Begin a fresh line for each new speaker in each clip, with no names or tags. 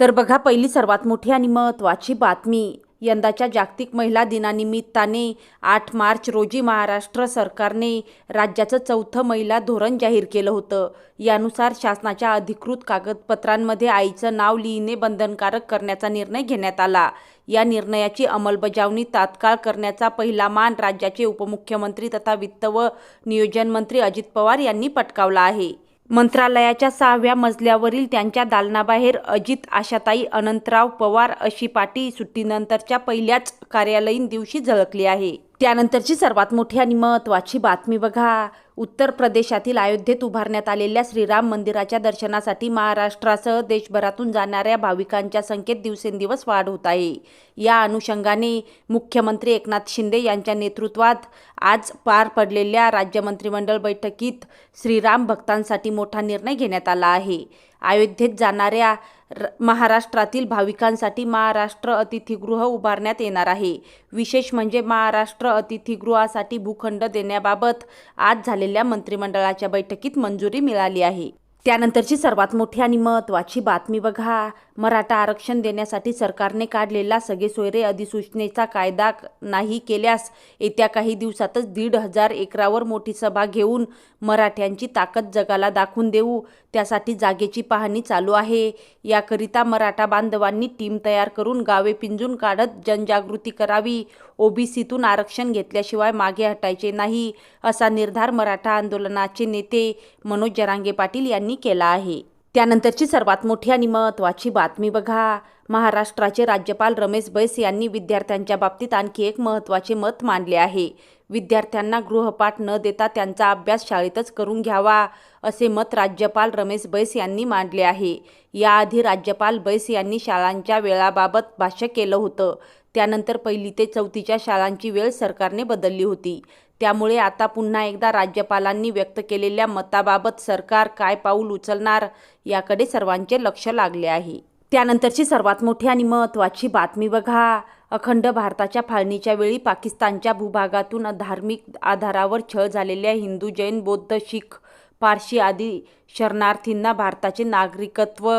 तर बघा पहिली सर्वात मोठी आणि महत्त्वाची बातमी. यंदाच्या जागतिक महिला दिनानिमित्ताने आठ मार्च रोजी महाराष्ट्र सरकारने राज्याचं चौथं महिला धोरण जाहीर केलं होतं. यानुसार शासनाच्या अधिकृत कागदपत्रांमध्ये आईचं नाव लिहिणे बंधनकारक करण्याचा निर्णय घेण्यात आला. या निर्णयाची अंमलबजावणी तात्काळ करण्याचा पहिला मान राज्याचे उपमुख्यमंत्री तथा वित्त व नियोजन मंत्री अजित पवार यांनी पटकावला आहे. मंत्रालयाच्या सहाव्या मजल्यावरील त्यांच्या दालनाबाहेर अजित आशाताई अनंतराव पवार अशी पाटी सुट्टीनंतरच्या पहिल्याच कार्यालयीन दिवशी झळकली आहे. त्यानंतरची सर्वात मोठी आणि महत्त्वाची बातमी बघा. उत्तर प्रदेशातील अयोध्येत उभारण्यात आलेल्या श्रीराम मंदिराच्या दर्शनासाठी महाराष्ट्रासह देशभरातून जाणाऱ्या भाविकांच्या संख्येत दिवसेंदिवस वाढ होत आहे. या अनुषंगाने मुख्यमंत्री एकनाथ शिंदे यांच्या नेतृत्वात आज पार पडलेल्या राज्य मंत्रिमंडळ बैठकीत श्रीराम भक्तांसाठी मोठा निर्णय घेण्यात आला आहे. अयोध्येत जाणाऱ्या र महाराष्ट्रातील भाविकांसाठी महाराष्ट्र अतिथीगृह उभारण्यात येणार आहे. विशेष म्हणजे महाराष्ट्र अतिथीगृहासाठी भूखंड देण्याबाबत आज झालेल्या मंत्रिमंडळाच्या बैठकीत मंजुरी मिळाली आहे. त्यानंतरची सर्वात मोठी आणि महत्त्वाची बातमी बघा. मराठा आरक्षण देण्यासाठी सरकारने काढलेला सगळे सोयरे अधिसूचनेचा कायदा नाही केल्यास येत्या काही दिवसातच दीड हजार एकरावर मोठी सभा घेऊन मराठ्यांची ताकद जगाला दाखवून देऊ. त्यासाठी जागेची पाहणी चालू आहे. याकरिता मराठा बांधवांनी टीम तयार करून गावे पिंजून काढत जनजागृती करावी. ओबीसीतून आरक्षण घेतल्याशिवाय मागे हटायचे नाही असा निर्धार मराठा आंदोलनाचे नेते मनोज जरांगे पाटील यांनी केला आहे. त्यानंतरची सर्वात मोठी आणि महत्त्वाची बातमी बघा. महाराष्ट्राचे राज्यपाल रमेश बैस यांनी विद्यार्थ्यांच्या बाबतीत आणखी एक महत्त्वाचे मत मांडले आहे. विद्यार्थ्यांना गृहपाठ न देता त्यांचा अभ्यास शाळेतच करून घ्यावा असे मत राज्यपाल रमेश बैस यांनी मांडले आहे. याआधी राज्यपाल बैस यांनी शाळांच्या वेळाबाबत भाष्य केलं होतं. त्यानंतर पहिली ते चौथीच्या शाळांची वेळ सरकारने बदलली होती. त्यामुळे आता पुन्हा एकदा राज्यपालांनी व्यक्त केलेल्या मताबाबत सरकार काय पाऊल उचलणार याकडे सर्वांचे लक्ष लागले आहे. त्यानंतरची सर्वात मोठी आणि महत्त्वाची बातमी बघा. अखंड भारताच्या फाळणीच्या वेळी पाकिस्तानच्या भूभागातून धार्मिक आधारावर छळ झालेल्या हिंदू जैन बौद्ध शीख पारशी आदी शरणार्थींना भारताचे नागरिकत्व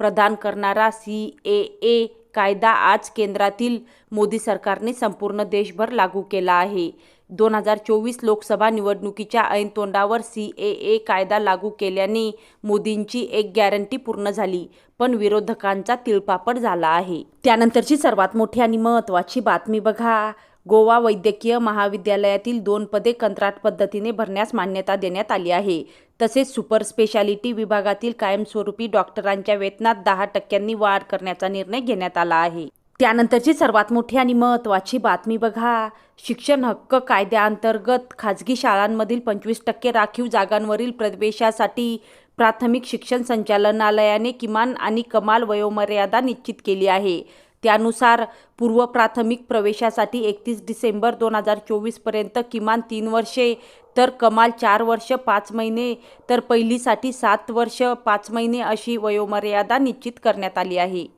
प्रदान करणारा सी ए ए कायदा आज केंद्रातील मोदी सरकारने संपूर्ण देशभर लागू केला आहे. दोन हजार चोवीस लोकसभा निवडणुकीच्या ऐन तोंडावर सी ए ए कायदा लागू केल्याने मोदींची एक गॅरंटी पूर्ण झाली पण विरोधकांचा तिळपापड झाला आहे. त्यानंतरची सर्वात मोठी आणि महत्त्वाची बातमी बघा. गोवा वैद्यकीय महाविद्यालयातील दोन पदे कंत्राट पद्धतीने भरण्यास मान्यता देण्यात आली आहे. तसेच सुपर स्पेशालिटी विभागातील कायमस्वरूपी डॉक्टरांच्या वेतनात दहा टक्क्यांनी वाढ करण्याचा निर्णय घेण्यात आला आहे. त्यानंतरची सर्वात मोठी आणि महत्त्वाची बातमी बघा. शिक्षण हक्क कायद्याअंतर्गत खाजगी शाळांमधील पंचवीस टक्के राखीव जागांवरील प्रवेशासाठी प्राथमिक शिक्षण संचालनालयाने किमान आणि कमाल वयोमर्यादा निश्चित केली आहे. त्यानुसार पूर्व प्राथमिक प्रवेशासाठी एकतीस डिसेंबर दोन हजार चोवीसपर्यंत किमान तीन वर्षे तर कमाल चार वर्ष पाच महिने तर पहिलीसाठी सात वर्ष पाच महिने अशी वयोमर्यादा निश्चित करण्यात आली आहे.